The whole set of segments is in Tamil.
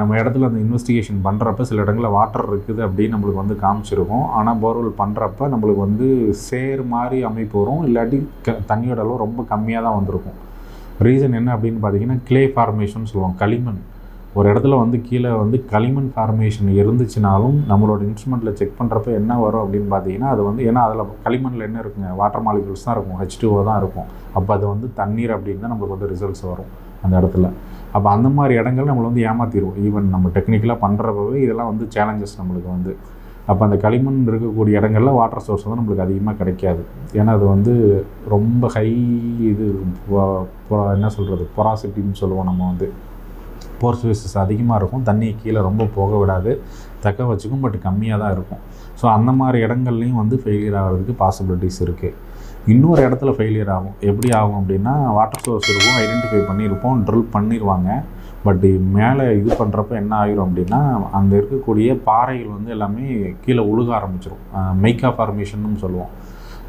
நம்ம இடத்துல அந்த இன்வெஸ்டிகேஷன் பண்ணுறப்ப சில இடங்களில் வாட்டர் இருக்குது அப்படின்னு நம்மளுக்கு வந்து காமிச்சிருக்கும். ஆனால் போர்வெல் பண்ணுறப்ப நம்மளுக்கு வந்து சேர் மாதிரி அமைப்பு வரும். இல்லாட்டி க தண்ணியோட அளவு ரொம்ப கம்மியாக தான் வந்திருக்கும். ரீசன் என்ன அப்படின்னு பார்த்தீங்கன்னா க்ளே ஃபார்மேஷன் சொல்லுவோம் களிமண். ஒரு இடத்துல வந்து கீழே வந்து களிமண் ஃபார்மேஷன் இருந்துச்சுனாலும் நம்மளோட இன்ஸ்ட்ருமெண்ட்டில் செக் பண்ணுறப்ப என்ன வரும் அப்படின்னு பார்த்தீங்கன்னா அது வந்து ஏன்னா அதில் களிமண்ணில் என்ன இருக்குங்க? வாட்டர் மாலிகுல்ஸ் தான் இருக்கும். ஹெச் தான் இருக்கும். அப்போ அது வந்து தண்ணீர் அப்படின்னு தான் நம்மளுக்கு வந்து ரிசல்ட்ஸ் வரும். அந்த இடத்துல. அப்போ அந்த மாதிரி இடங்கள் நம்மளை வந்து ஏமாற்றிடுவோம் ஈவன் நம்ம டெக்னிக்கலாக பண்ணுறப்பவே இதெல்லாம் வந்து சேலஞ்சஸ் நம்மளுக்கு வந்து. அப்போ அந்த களிமண் இருக்கக்கூடிய இடங்களில் வாட்டர் சோர்ஸ் வந்து நம்மளுக்கு அதிகமாக கிடைக்காது. ஏன்னா அது வந்து ரொம்ப ஹை இது என்ன சொல்கிறது பொராசிட்டின்னு சொல்லுவோம் நம்ம வந்து. போர் ஸ்பேசஸ் அதிகமாக இருக்கும். தண்ணியை கீழே ரொம்ப போக விடாது. தக்க வச்சுக்கும் பட் கம்மியாக தான் இருக்கும். ஸோ அந்த மாதிரி இடங்கள்லையும் வந்து ஃபெயிலியர் ஆகிறதுக்கு பாசிபிலிட்டிஸ் இருக்குது இன்னொரு இடத்துல ஃபெயிலியர் ஆகும். எப்படி ஆகும் அப்படின்னா வாட்டர் சோர்ஸ் இருக்கும் ஐடென்டிஃபை பண்ணியிருப்போம் ட்ரில் பண்ணிடுவாங்க பட் மேலே இது பண்ணுறப்ப என்ன ஆகிரும் அப்படின்னா அங்கே இருக்கக்கூடிய பாறைகள் வந்து எல்லாமே கீழே உழுக ஆரம்பிச்சிடும் மெய்கா ஃபார்மேஷன்னு சொல்லுவோம்.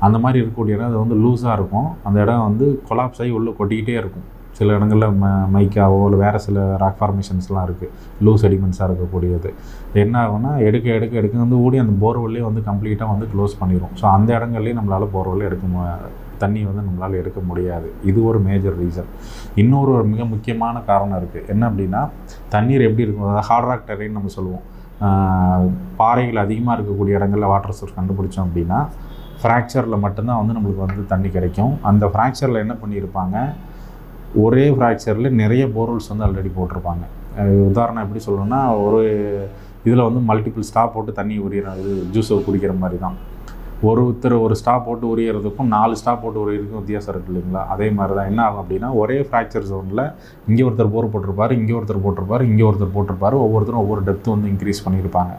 அந்த மாதிரி இருக்கக்கூடிய இடம் அது வந்து லூஸாக இருக்கும். அந்த இடம் வந்து கொலாப்ஸ் ஆகி உள்ளே கொட்டிக்கிட்டே இருக்கும். சில இடங்களில் ம மைக்காவோ இல்லை வேறு சில ராக் ஃபார்மேஷன்ஸ்லாம் இருக்குது லூஸ் எடிமெண்ட்ஸாக இருக்கக்கூடியது. என்ன ஆகும்னா எடுக்க எடுக்க எடுக்க வந்து ஓடி அந்த போர்வெல்லே வந்து கம்ப்ளீட்டாக வந்து க்ளோஸ் பண்ணிடும் ஸோ அந்த இடங்கள்லேயும் நம்மளால் போர்வெல்லே எடுக்க மு தண்ணி வந்து நம்மளால் எடுக்க முடியாது. இது ஒரு மேஜர் ரீசன் இன்னொரு ஒரு மிக முக்கியமான காரணம் இருக்குது என்ன அப்படின்னா தண்ணீர் எப்படி இருக்கும்? அதாவது ஹார்ட் ராக் டெரைன் நம்ம சொல்லுவோம். பாறைகள் அதிகமாக இருக்கக்கூடிய இடங்களில் வாட்டர் சோர்ஸ் கண்டுபிடிச்சோம் அப்படின்னா ஃப்ராக்சரில் மட்டும்தான் வந்து நம்மளுக்கு வந்து தண்ணி கிடைக்கும். அந்த ஃப்ராக்சரில் என்ன பண்ணியிருப்பாங்க? ஒரே ஃப்ராக்சரில் நிறைய போர்வெல்ஸ் வந்து ஆல்ரெடி போட்டிருப்பாங்க. உதாரணம் எப்படி சொல்லணும்னா ஒரு இதில் வந்து மல்டிபிள் ஸ்டாப் போட்டு தண்ணி உரியிற இது ஜூஸை குடிக்கிற மாதிரி தான் ஒருத்தர் ஒரு ஸ்டாப் போட்டு உரியறதுக்கும் நாலு ஸ்டாப் போட்டு உரியறதுக்கும் வித்தியாசம் இருக்குது இல்லைங்களா? அதே மாதிரி தான் என்ன ஆகும் அப்படின்னா ஒரே ஃப்ராக்சர் ஜோனில் இங்கே ஒருத்தர் போர் போட்டிருப்பார் இங்கே ஒருத்தர் போட்டிருப்பாரு இங்கே ஒருத்தர் போட்டிருப்பார் ஒவ்வொருத்தரும் ஒவ்வொரு டெப்த்து வந்து இன்க்ரீஸ் பண்ணியிருப்பாங்க.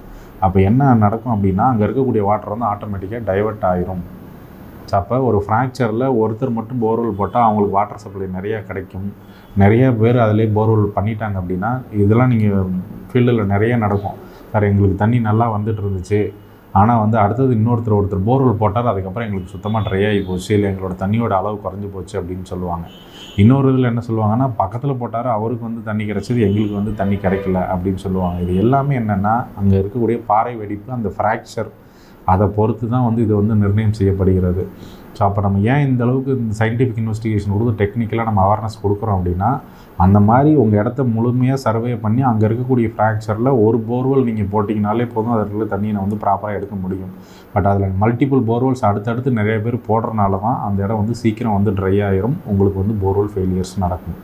அப்போ என்ன நடக்கும் அப்படின்னா அங்கே இருக்கக்கூடிய வாட்டர் வந்து ஆட்டோமேட்டிக்காக டைவர்ட் ஆயிரும். அப்போ ஒரு ஃப்ராக்சரில் ஒருத்தர் மட்டும் போர்வெல் போட்டால் அவங்களுக்கு வாட்டர் சப்ளை நிறையா கிடைக்கும். நிறைய பேர் அதிலே போர்வெல் பண்ணிட்டாங்க அப்படின்னா இதெல்லாம் நீங்கள் ஃபீல்டில் நிறைய நடக்கும். சார் எங்களுக்கு தண்ணி நல்லா வந்துட்டு இருந்துச்சு. ஆனால் வந்து அடுத்தது இன்னொருத்தர் ஒருத்தர் போர்வெல் போட்டார் அதுக்கப்புறம் எங்களுக்கு சுத்தமாக ட்ரை ஆகி போச்சு. இல்லை எங்களோட தண்ணியோட அளவு குறைஞ்சி போச்சு அப்படின்னு சொல்லுவாங்க. இன்னொரு இதில் என்ன சொல்லுவாங்கன்னா பக்கத்தில் போட்டார் அவருக்கு வந்து தண்ணி கிடச்சிது எங்களுக்கு வந்து தண்ணி கிடைக்கல அப்படின்னு சொல்லுவாங்க. இது எல்லாமே என்னென்னா அங்கே இருக்கக்கூடிய பாறை வெடிப்பு அந்த ஃப்ராக்சர் அதை பொறுத்து தான் வந்து இது வந்து நிர்ணயம் செய்யப்படுகிறது. ஸோ அப்போ நம்ம ஏன் இந்த அளவுக்கு இந்த சயின்டிஃபிக் இன்வெஸ்டிகேஷன் கொடுத்து டெக்னிக்கலாக நம்ம அவேர்னஸ் கொடுக்குறோம் அப்படின்னா அந்த மாதிரி உங்கள் இடத்த முழுமையாக சர்வே பண்ணி அங்கே இருக்கக்கூடிய ஃப்ராக்சரில் ஒரு போர்வெல் நீங்கள் போட்டிங்கனாலே போதும் அதில் தண்ணியை வந்து ப்ராப்பராக எடுக்க முடியும். பட் அதில் மல்டிபிள் போர்வெல்ஸ் அடுத்தடுத்து நிறைய பேர் போடுறனால தான் அந்த இடம் வந்து சீக்கிரம் வந்து ட்ரை ஆகிரும் உங்களுக்கு வந்து போர்வெல் ஃபெயிலியர்ஸ் நடக்கும்.